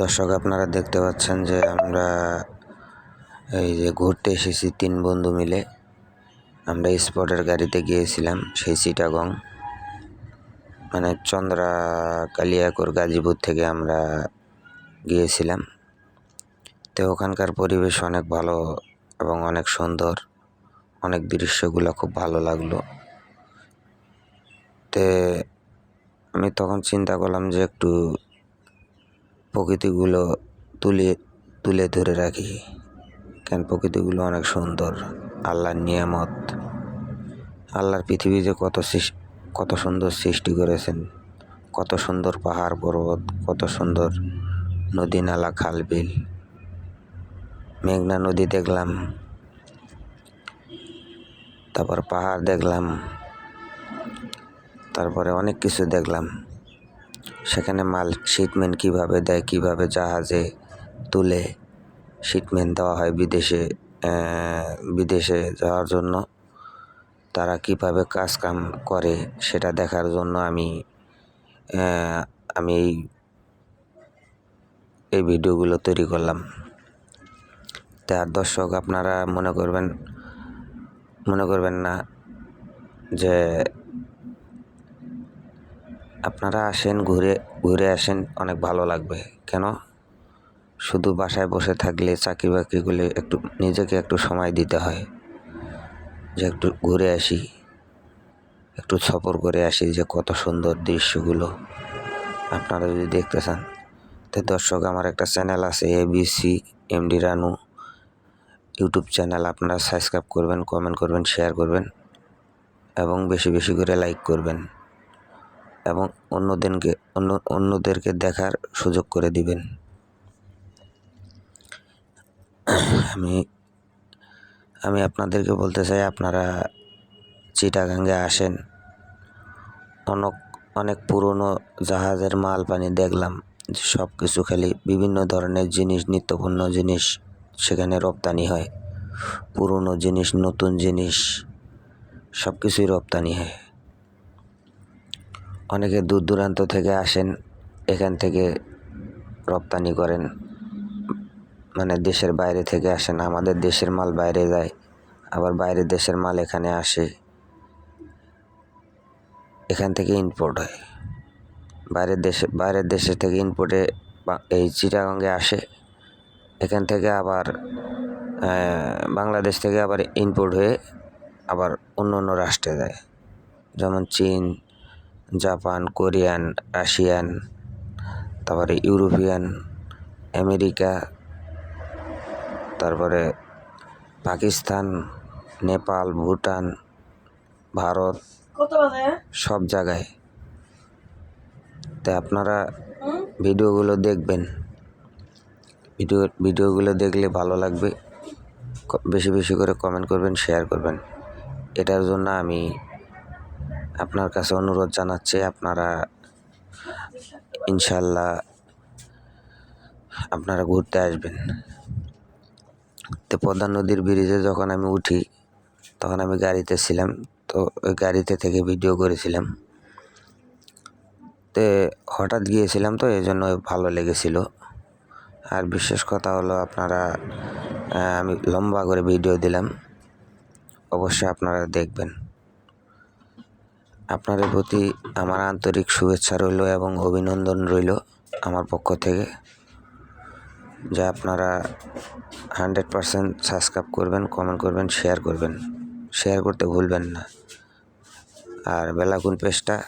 দর্শক, আপনারা দেখতে পাচ্ছেন যে আমরা এই যে ঘুরতে এসেছি তিন বন্ধু মিলে। আমরা স্পটের গাড়িতে গিয়েছিলাম, সেই চিটাগং মানে চন্দ্রা কালিয়াকোর গাজীপুর থেকে আমরা গিয়েছিলাম। তো ওখানকার পরিবেশ অনেক ভালো এবং অনেক সুন্দর। অনেক দৃশ্যগুলো খুব ভালো লাগল। তে আমি তখন চিন্তা করলাম যে একটু প্রকৃতিগুলো তুলে তুলে ধরে রাখি। কেন প্রকৃতিগুলো অনেক সুন্দর। আল্লাহর নিয়ামত। আল্লাহর পৃথিবী যে কত কত সুন্দর সৃষ্টি করেছেন। কত সুন্দর পাহাড় পর্বত, কত সুন্দর নদী, নালা, খাল, বিল। মেঘনা নদী দেখলাম। তারপর পাহাড় দেখলাম। তারপরে অনেক কিছু দেখলাম। সেখানে মাল শিটমেন্ট কীভাবে দেয়, কীভাবে জাহাজে তুলে শিটমেন্ট দেওয়া হয় বিদেশে বিদেশে যাওয়ার জন্য, তারা কীভাবে কাজ কাম করে সেটা দেখার জন্য আমি আমি এই এই ভিডিওগুলো তৈরি করলাম। তার দর্শক আপনারা মনে করবেন মনে করবেন না যে আপনারা আসেন, ঘুরে ঘুরে আসেন, অনেক ভালো লাগবে। কেন? শুধু বাসায় বসে থাকলে চাকরি বাকরিগুলি একটু, নিজেকে একটু সময় দিতে হয়। যে একটু ঘুরে আসি, একটু সফর করে আসি যে কত সুন্দর দৃশ্যগুলো আপনারা যদি দেখতে চান। তো দর্শক, আমার একটা চ্যানেল আছে ABC MD Ranu. YouTube channel আপনারা সাবস্ক্রাইব করবেন, কমেন্ট করবেন, শেয়ার করবেন এবং বেশি বেশি করে লাইক করবেন। এবং অন্যদেরকে, অন্য, অন্যদেরকে দেখার সুযোগ করে দিবেন। আমি আমি আপনাদেরকে বলতে চাই, আপনারা চিটাগাঙ্গে আসেন। অনেক অনেক পুরনো জাহাজের মাল পানি দেখলাম সব কিছু খালি বিভিন্ন ধরনের জিনিস নিত্যপূর্ণ জিনিস সেখানে রপ্তানি হয়। পুরনো জিনিস, নতুন জিনিস সব কিছুই রপ্তানি হয়। অনেকে দূর দূরান্ত থেকে আসেন, এখান থেকে রপ্তানি করেন। মানে দেশের বাইরে থেকে আসেন, আমাদের দেশের মাল বাইরে যায়, আবার বাইরের দেশের মাল এখানে আসে। এখান থেকে ইম্পোর্ট হয়। বাইরের দেশে, বাইরের দেশের থেকে ইম্পোর্টে এই চিটাগঙ্গে আসে। এখান থেকে আবার বাংলাদেশ থেকে আবার ইম্পোর্ট হয়ে আবার অন্য অন্য রাষ্ট্রে যায়। যেমন চীন জাপান কোরিয়ান রাশিয়ান তারপরে ইউরোপিয়ান আমেরিকা তারপরে পাকিস্তান নেপাল ভুটান ভারত সব জায়গায়। তাই আপনারা ভিডিওগুলো দেখবেন। ভিডিও ভিডিওগুলো দেখলে ভালো লাগবে। বেশি বেশি করে কমেন্ট করবেন শেয়ার করবেন। এটার জন্য আমি আপনার কাছে অনুরোধ জানাচ্ছি, আপনারা ইনশাল্লাহ আপনারা ঘুরতে আসবেন। তো পদ্মা নদীর ব্রিজে যখন আমি উঠি, তখন আমি গাড়িতে ছিলাম, তো ওই গাড়িতে থেকে ভিডিও করেছিলাম। তে হঠাৎ গিয়েছিলাম তো, এই জন্য ভালো লেগেছিল। আর বিশেষ কথা হলো আপনারা আমি লম্বা করে ভিডিও দিলাম, অবশ্যই আপনারা দেখবেন। আপনাদের প্রতি আমার আন্তরিক শুভেচ্ছা রইল এবং অভিনন্দন রইল আমার পক্ষ থেকে। যে আপনারা হান্ড্রেড পারসেন্ট সাবস্ক্রাইব করবেন, কমেন্ট করবেন, শেয়ার করবেন। শেয়ার করতে ভুলবেন না। আর বেলাকুন পেজটা